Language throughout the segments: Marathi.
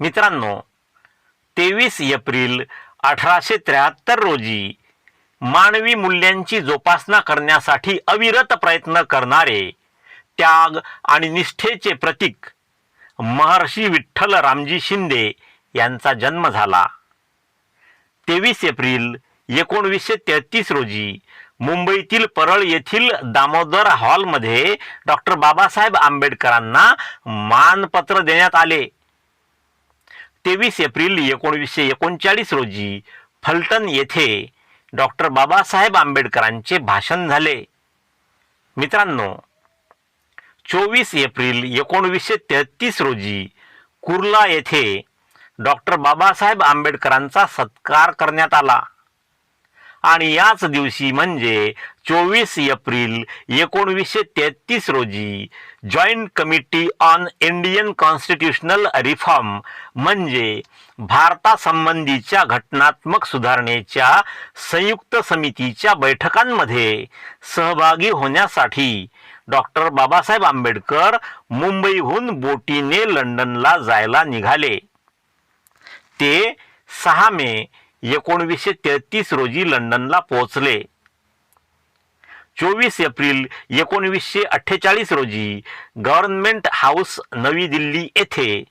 मित्रांनो तेवीस एप्रिल अठराशे त्र्याहत्तर रोजी मानवी मूल्यांची जोपासना करण्यासाठी अविरत प्रयत्न करणारे त्याग आणि निष्ठेचे प्रतीक महर्षी विठ्ठल रामजी शिंदे यांचा जन्म झाला. तेवीस एप्रिल एकोणवीसशे तेहतीस रोजी मुंबईतील परळ येथील दामोदर हॉलमध्ये डॉक्टर बाबासाहेब आंबेडकरांना मानपत्र देण्यात आले. तेवीस एप्रिल एकोणवीसशे एकोणचाळीस रोजी फलटण येथे डॉक्टर बाबासाहेब आंबेडकरांचे भाषण झाले. मित्रांनो चोवीस एप्रिल एकोणवीसशे तेहतीस रोजी कुर्ला येथे डॉक्टर बाबासाहेब आंबेडकरांचा सत्कार करण्यात आला. आणि याच दिवशी म्हणजे चोवीस एप्रिल एकोणवीसशे तेहतीस रोजी joint committee on Indian constitutional reform म्हणजे भारतासंबंधीच्या घटनात्मक सुधारणेच्या संयुक्त समितीच्या बैठकांमध्ये सहभागी होण्यासाठी डॉक्टर बाबासाहेब आंबेडकर मुंबईहून बोटीने लंडनला जायला निघाले. ते सहा मे एकोणवीसशे तेहतीस रोजी लंडनला पोहोचले. चोवीस एप्रिल एकोणवीसशे अठ्ठेचाळीस रोजी गव्हर्नमेंट हाऊस नवी दिल्ली येथे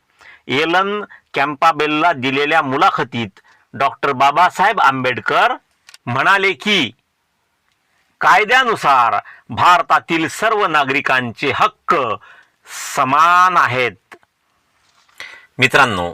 एलन कॅम्पाबेलला दिलेल्या मुलाखतीत डॉक्टर बाबासाहेब आंबेडकर म्हणाले की कायद्यानुसार भारतातील सर्व नागरिकांचे हक्क समान आहेत. मित्रांनो